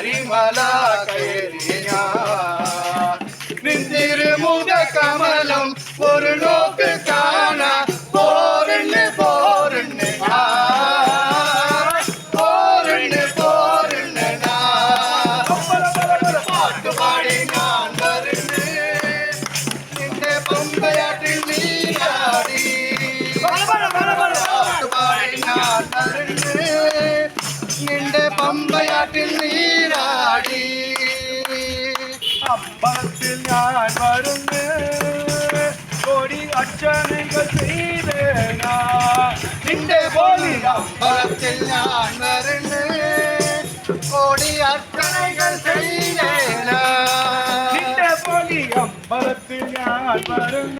பரிமலா கைரியா நின்றிருமுக கமலம் ஒரு நோக்கு காண. போருன்னு போருன்னு போருன்னு போருன்னு பாட்டு பாடி நான் வருன்னு இந்த பொம்பையாட்டில் நீராடி. பாட்டு பாடி நான் வருன்னு பம்பையாட்டில் நீராடி. அப்பத்தில் நான் வருந்து கோடி அச்சனைகள் செய்தேனா நின்றே போலி அப்பத்தில் நான் வருந்து கோடி அர்ச்சனைகள் செய்தேனா நின்றே போலி அப்பத்தில் நான் வருந்து